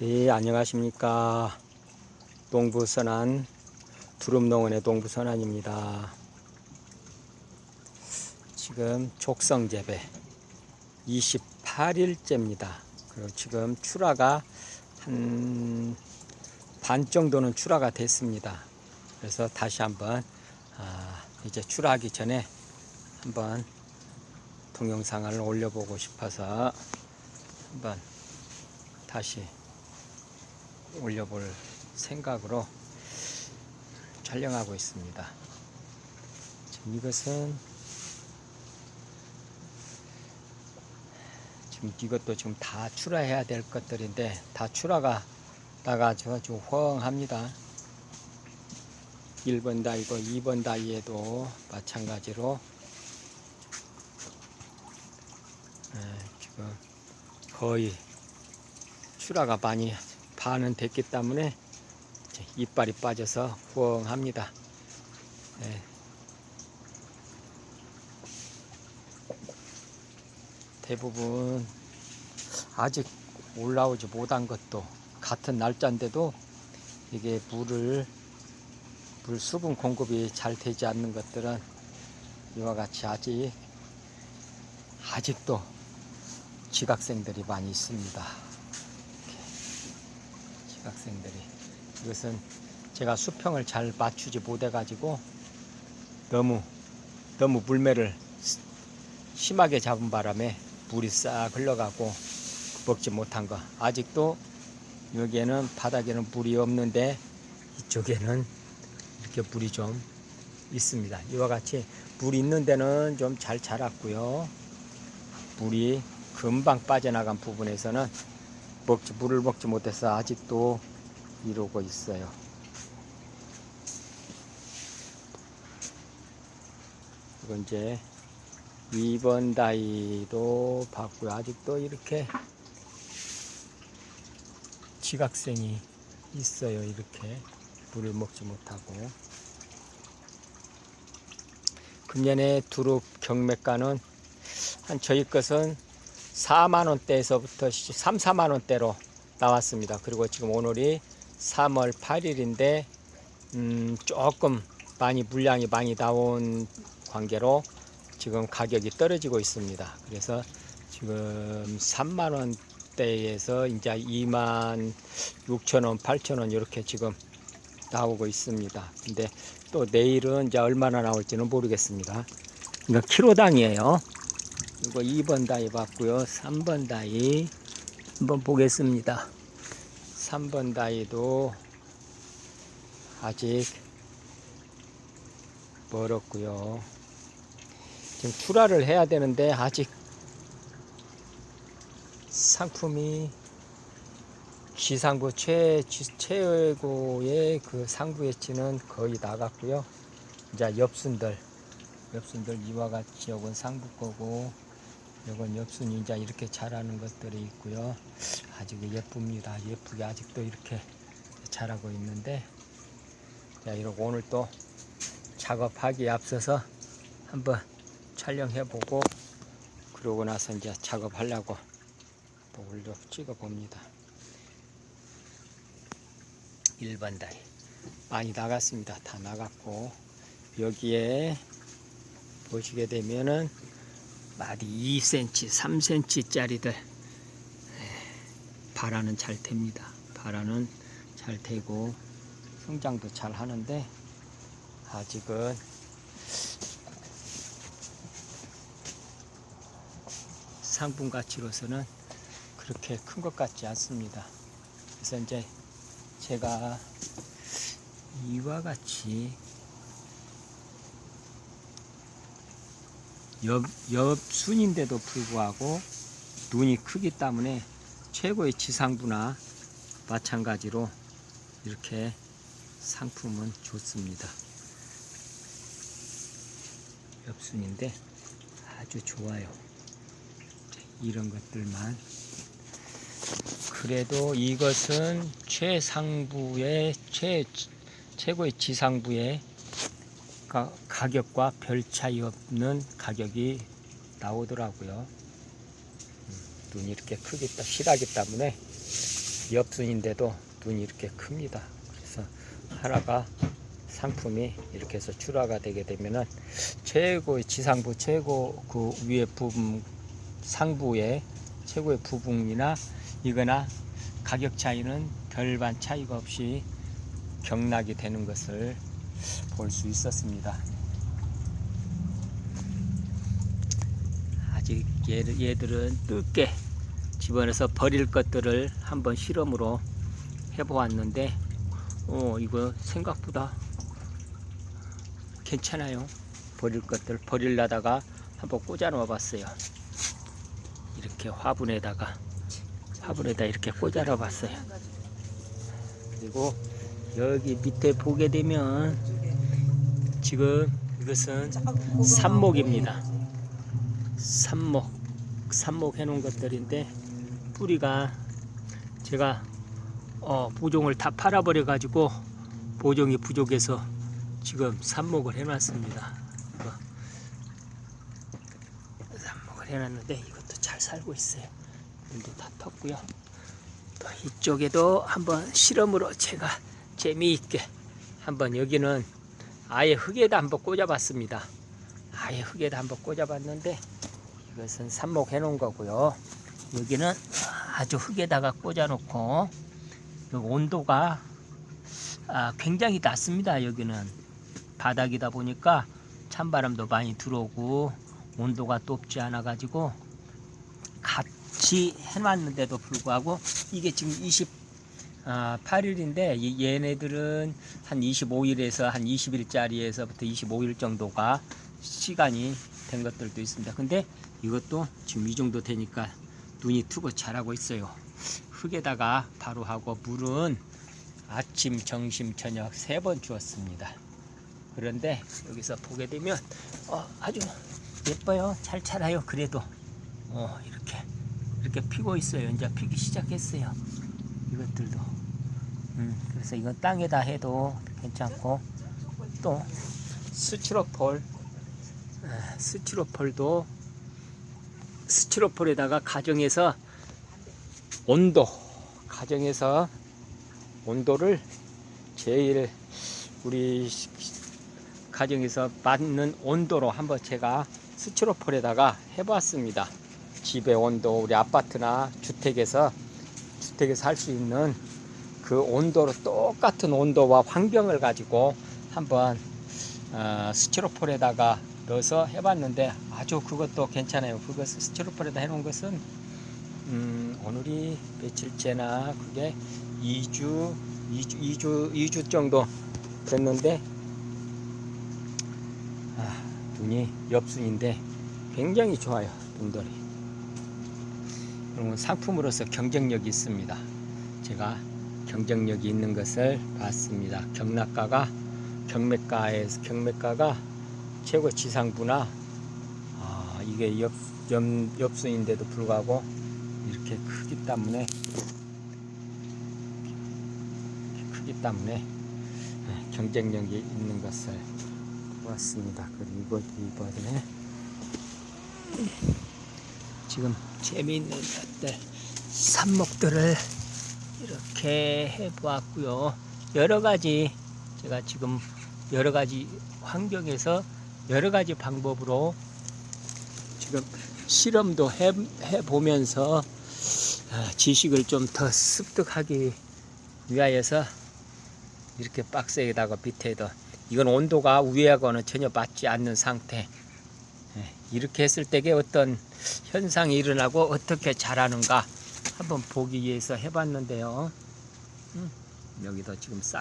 네, 안녕하십니까. 동부선안, 두릅농원의 동부선안입니다. 지금 족성재배 28일째입니다. 그리고 지금 출하가 한 반 정도는 출하가 됐습니다. 그래서 다시 한번 아, 이제 출하하기 전에 한번 동영상을 올려보고 싶어서 한번 다시 올려볼 생각으로 촬영하고 있습니다. 지금 이것은 지금 이것도 지금 다 출하해야 될 것들인데 다 출하가 나가지고 지금 허황합니다. 1번 다이고 2번 다이에도 마찬가지로 예, 지금 거의 출하가 많이 반은 됐기 때문에 이빨이 빠져서 후엉합니다. 예. 대부분 아직 올라오지 못한 것도 같은 날짜인데도 이게 물을 물 수분 공급이 잘 되지 않는 것들은 이와 같이 아직 아직도 지각생들이 많이 있습니다. 지각생들이 이것은 제가 수평을 잘 맞추지 못해 가지고 너무 너무 물매를 스- 심하게 잡은 바람에 물이 싹 흘러가고 먹지 못한 거 아직도 여기에는 바닥에는 물이 없는데 이쪽에는 이렇게 물이 좀 있습니다. 이와 같이 물 있는 데는 좀 잘 자랐고요. 물이 금방 빠져나간 부분에서는 먹지 물을 먹지 못해서 아직도 이러고 있어요. 이건 이제 2번 다이도 봤고요. 아직도 이렇게 지각생이 있어요. 이렇게 물을 먹지 못하고 금년에 두릅 경매가는 한 저희 것은 4만 원대에서부터 3, 4만 원대로 나왔습니다. 그리고 지금 오늘이 3월 8일인데 음, 조금 많이 물량이 많이 나온 관계로 지금 가격이 떨어지고 있습니다. 그래서 지금 3만 원대에서 이제 2만 6천 원, 8천 원 이렇게 지금 나오고 있습니다. 근데 또 내일은 이제 얼마나 나올지는 모르겠습니다. 이거 키로당이에요. 이거 2번 다이 봤고요. 3번 다이 한번 보겠습니다. 3번 다이도 아직 멀었고요. 지금 출하를 해야 되는데 아직 상품이 지상부 최, 지- 최고의 그 상부 예치는 거의 나갔고요. 이제 엽순들, 엽순들 이와 같이 요건 상부 거고, 요건 엽순이 이제 이렇게 자라는 것들이 있고요. 아주 예쁩니다. 예쁘게 아직도 이렇게 자라고 있는데, 자, 이러고 오늘 또 작업하기에 앞서서 한번 촬영해보고, 그러고 나서 이제 작업하려고 또 올려 찍어 봅니다. 1번 다이 많이 나갔습니다. 다 나갔고 여기에 보시게 되면은 마디 2cm, 3cm 짜리들 발화는 잘 됩니다. 발화는 잘 되고 성장도 잘 하는데 아직은 상품 가치로서는 그렇게 큰 것 같지 않습니다. 그래서 이제 제가 이와 같이 옆, 옆순인데도 불구하고 눈이 크기 때문에 최고의 지상부나 마찬가지로 이렇게 상품은 좋습니다. 옆순인데 아주 좋아요. 이런 것들만 그래도 이것은 최상부의 최 최고의 지상부의 가, 가격과 별 차이 없는 가격이 나오더라고요. 음, 눈이 이렇게 크기 때 실하기 때문에 엽순인데도 눈이 이렇게 큽니다. 그래서 하나가 상품이 이렇게 해서 출하가 되게 되면은 최고의 지상부 최고 그 위에 부분 상부의 최고의 부분이나 이거나 가격 차이는 별반 차이가 없이 경락이 되는 것을 볼 수 있었습니다. 아직 얘들, 얘들은 뜯게 집안에서 버릴 것들을 한번 실험으로 해보았는데 어 이거 생각보다 괜찮아요. 버릴 것들 버릴라다가 한번 꽂아 놓아 봤어요. 이렇게 화분에다가 화분에다 이렇게 꽂아 놓아 봤어요. 그리고 여기 밑에 보게 되면 지금 이것은 삽목입니다. 삽목 삽목 해 놓은 것들인데 뿌리가 제가 어, 보종을 다 팔아버려 가지고 보종이 부족해서 지금 삽목을 해놨습니다. 삽목을 해놨는데 이것도 잘 살고 있어요. 물도 다 텄고요. 또 이쪽에도 한번 실험으로 제가 재미있게 한번 여기는 아예 흙에다 한번 꽂아봤습니다. 아예 흙에다 한번 꽂아봤는데 이것은 삽목 해 놓은 거고요. 여기는 아주 흙에다가 꽂아놓고 그 온도가 아, 굉장히 낮습니다. 여기는 바닥이다 보니까 찬바람도 많이 들어오고 온도가 높지 않아 가지고 같이 해놨는데도 불구하고 이게 지금 28일인데 얘네들은 한 25일에서 한 20일짜리에서부터 25일 정도가 시간이 된 것들도 있습니다. 근데 이것도 지금 이 정도 되니까 눈이 트고 자라고 있어요. 흙에다가 바로 하고 물은 아침, 점심, 저녁 세 번 주었습니다. 그런데 여기서 보게 되면 어, 아주 예뻐요. 잘 자라요. 그래도 어, 이렇게 이렇게 피고 있어요. 이제 피기 시작했어요. 이것들도. 음, 그래서 이건 땅에다 해도 괜찮고 또 스티로폴 아, 스티로폴도 스티로폴에다가 가정에서 온도 가정에서 온도를 제일 우리 시- 가정에서 맞는 온도로 한번 제가 스티로폴에다가 해봤습니다. 집의 온도 우리 아파트나 주택에서 주택에서 할 수 있는 그 온도로 똑같은 온도와 환경을 가지고 한번 어, 스티로폴에다가 넣어서 해봤는데 아주 그것도 괜찮아요. 그것 스티로폴에다 해놓은 것은 음, 오늘이 며칠째나 그게 2주, 2주, 2주, 2주 정도 됐는데 아, 눈이 엽순인데 굉장히 좋아요. 눈들이. 그리고 상품으로서 경쟁력이 있습니다. 제가 경쟁력이 있는 것을 봤습니다. 경락가가 경매가에서 경매가가 최고 지상부나 아, 이게 엽, 엽, 엽순인데도 불구하고 이렇게 크기 때문에 크기 때문에 예, 경쟁력이 있는 것을 보았습니다. 그리고 이번에 지금 재미있는 것들 삽목들을 이렇게 해보았고요. 여러 가지 제가 지금 여러 가지 환경에서 여러 가지 방법으로 지금 실험도 해, 해보면서 아, 지식을 좀 더 습득하기 위하여서 이렇게 박스에다가 밑에도 이건 온도가 위하고는 전혀 맞지 않는 상태. 예, 이렇게 했을 때에 어떤 현상이 일어나고 어떻게 자라는가 한번 보기 위해서 해봤는데요. 음, 여기도 지금 싹